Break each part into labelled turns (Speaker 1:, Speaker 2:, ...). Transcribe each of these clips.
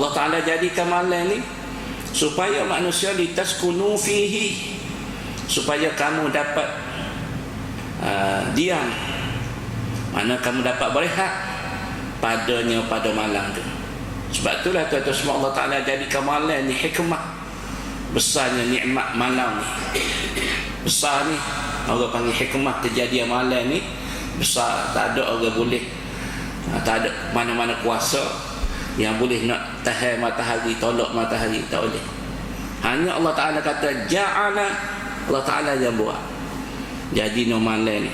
Speaker 1: Allah Ta'ala jadikan malam ni supaya manusia litaskunu fihi supaya kamu dapat uh, diam. Mana kamu dapat berehat padanya pada malam tu. Sebab itulah tuan-tuan semua Allah Ta'ala jadikan malam ni hikmah. Besarnya nikmat malam ni. Besar ni. Orang panggil hikmah kejadian malam ni. Besar. Tak ada orang boleh ha, tak ada mana-mana kuasa yang boleh nak tahan matahari tolak matahari tak boleh. Hanya Allah Ta'ala kata ja'ala. Allah Ta'ala yang buat. Jadi no malam ni.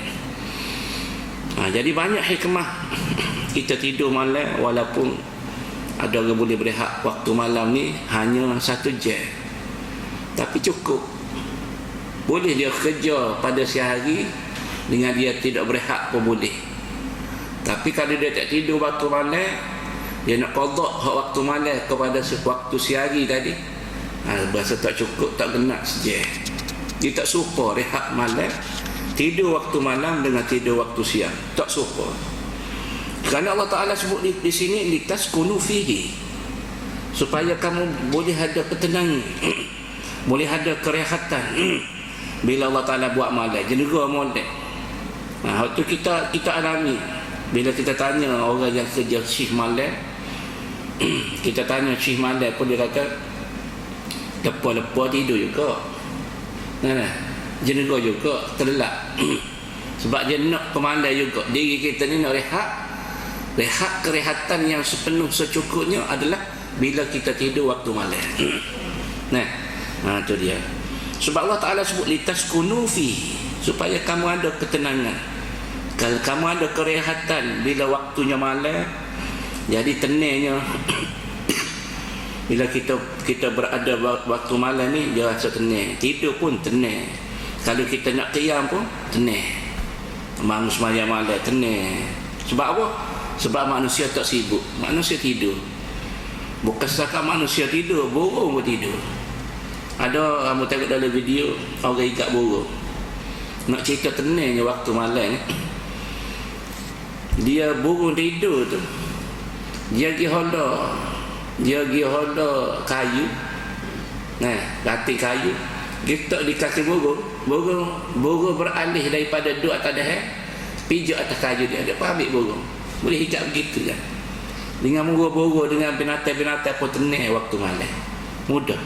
Speaker 1: Ha, jadi banyak hikmah. Kita tidur malam walaupun ada orang boleh berehat waktu malam ni hanya satu jam. Tapi cukup. Boleh dia kerja pada siang hari dengan dia tidak berehat pun boleh. Tapi kalau dia tak tidur waktu malam dia nak kodok waktu malam kepada waktu siang hari tadi. Ha, berasa tak cukup tak kena sejak dia tak suka rehat malam tidur waktu malam dengan tidur waktu siang. Tak suka. Kerana Allah Ta'ala sebut di, di sini litas kunu fihi. Supaya kamu boleh ada ketenangan boleh ada kerehatan. Bila Allah Ta'ala buat malam jenera molek nah, waktu kita kita alami bila kita tanya orang yang kerja shift malam kita tanya shift malam pun dia kata lepas-lepas tidur juga. Nah, jenera juga terlelap. Sebab dia nak kemandai juga. Diri kita ni nak rehat. Rehat kerehatan yang sepenuh secukupnya adalah bila kita tidur waktu malam. Nah ha, itu dia. Sebab Allah Ta'ala sebut litas kunufi supaya kamu ada ketenangan. Kalau kamu ada kerehatan bila waktunya malam jadi tenangnya bila kita kita berada waktu malam ni dia rasa tenang tidur pun tenang kalau kita nak qiyam pun tenang bangun semayang malam tenang sebab apa? Sebab manusia tak sibuk. Manusia tidur. Bukan setakat manusia tidur burung pun tidur. Ada kamu tengok dalam video orang ikat burung. Nak cerita tenangnya waktu malam dia burung tidur tu dia pergi hola dia pergi hola kayu. Nah latih kayu. Dia tak di kaki burung. Burung burung beralih daripada duduk atas dahan pijak atas kayu dia. Dia pun ambil burung. Boleh hijab begitu kan dengan murah-murah dengan binatang-binatang pun tenang waktu malam. Mudah